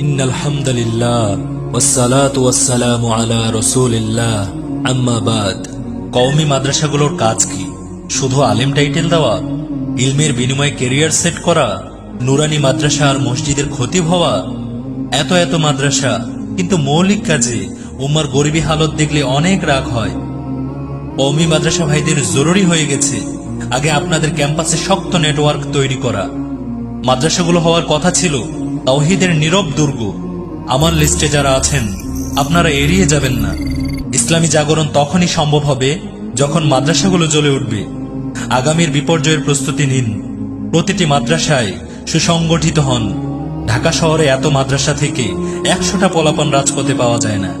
إن الحمد لله والصلاة والسلام على رسول الله أما بعد কওমি মাদ্রাসাগুলোর কাজ কি শুধু আলেম টাইটেল দেওয়া ইলমের বিনিময়ে কেরিয়ার সেট করা নুরানি মাদ্রাসা আর মসজিদের খতিব হওয়া এত এত মাদ্রাসা কিন্তু মৌলিক কাজে উম্মার গরিবী হালত দেখলে অনেক রাগ হয় কওমি মাদ্রাসা ভাইদের জরুরি হয়ে গেছে আগে আপনাদের ক্যাম্পাসে শক্ত নেটওয়ার্ক তৈরি করা মাদ্রাসাগুলো হওয়ার কথা ছিল তাওহিদের নীরব দুর্গ। আমার লিস্টে যারা আছেন, আপনারা এড়িয়ে যাবেন না। ইসলামী জাগরণ তখনই সম্ভব হবে যখন মাদ্রাসাগুলো জ্বলে উঠবে। আগামীর বিপর্যয়ের প্রস্তুতি নিন। প্রতিটি মাদ্রাসায় সুসংগঠিত হন। ঢাকা শহরে এত মাদ্রাসা থেকে একশোটা পলাপন রাজপথে পাওয়া যায় না।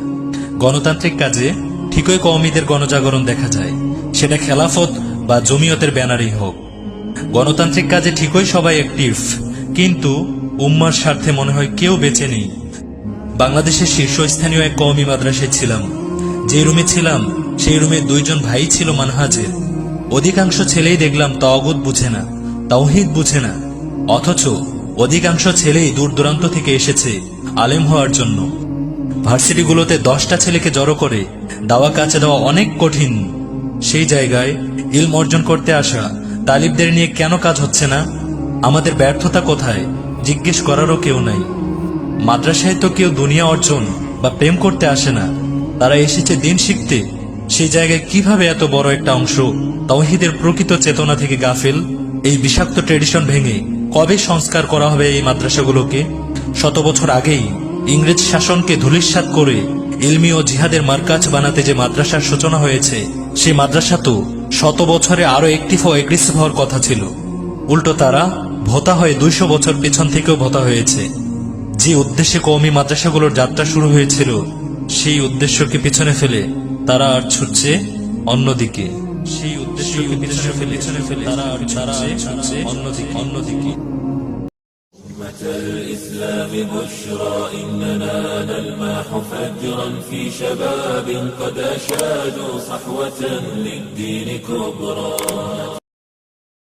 গণতান্ত্রিক কাজে ঠিকই কওমিদের গণজাগরণ দেখা যায়। সেটা খেলাফত বা জমিয়তের ব্যানারেই হোক। গণতান্ত্রিক কাজে ঠিকই সবাই অ্যাক্টিভ কিন্তু উম্মার স্বার্থে মনে হয় কেউ বেঁচে নেই। বাংলাদেশের শীর্ষস্থানীয় এক কওমি মাদ্রাসায় ছিলাম। যে রুমে ছিলাম, সেই রুমে দুইজন ভাই ছিল মানহাজের। অধিকাংশ ছেলেই দেখলাম তাওগুদ বুঝে না, তাওহিদ বুঝে না। অথচ অধিকাংশ ছেলেই দূর দূরান্ত থেকে এসেছে আলেম হওয়ার জন্য। ভার্সিটিগুলোতে দশটা ছেলেকে জড়ো করে দাওয়া কাছে দেওয়া অনেক কঠিন। সেই জায়গায় ইলম অর্জন করতে আসা তালিবদের নিয়ে কেন কাজ হচ্ছে না? আমাদের ব্যর্থতা কোথায়? জিজ্ঞেস করারও কেউ নাই। মাদ্রাসায় তো কেউ দুনিয়া অর্জন বা প্রেম করতে আসে না। তারা এসেছে দিন শিখতে। সেই জায়গায় কীভাবে এত বড় একটা অংশ তৌহিদের প্রকৃত চেতনা থেকে গাফিল? এই বিষাক্ত ট্রেডিশন ভেঙে কবে সংস্কার করা হবে এই মাদ্রাসাগুলোকে? শত বছর আগেই ইংরেজ শাসনকে ধূলিসাৎ করে ইলমি ও জিহাদের মার্কাজ বানাতে যে মাদ্রাসার সূচনা হয়েছে সেই মাদ্রাসা তো শত বছরে আরও একটিভ ও এগ্রেসিভ হওয়ার কথা ছিল। উল্টো তারা ভোতা হয়ে দুইশো বছর পেছন থেকেও ভোতা হয়েছে যে উদ্দেশ্যে কওমি মাদ্রাসাগুলোর যাত্রা শুরু হয়েছিল সেই উদ্দেশ্যকে পিছনে ফেলে তারা আর ছুটছে অন্যদিকে সেই উদ্দেশ্যকে পিছনে ফেলে পিছনে ফেলে তারা আর ছুটছে অন্যদিকে অন্যদিকে أمة الإسلام بشرى إننا نلمح فجرا في شباب قد أشادوا صحوة للدين كبرى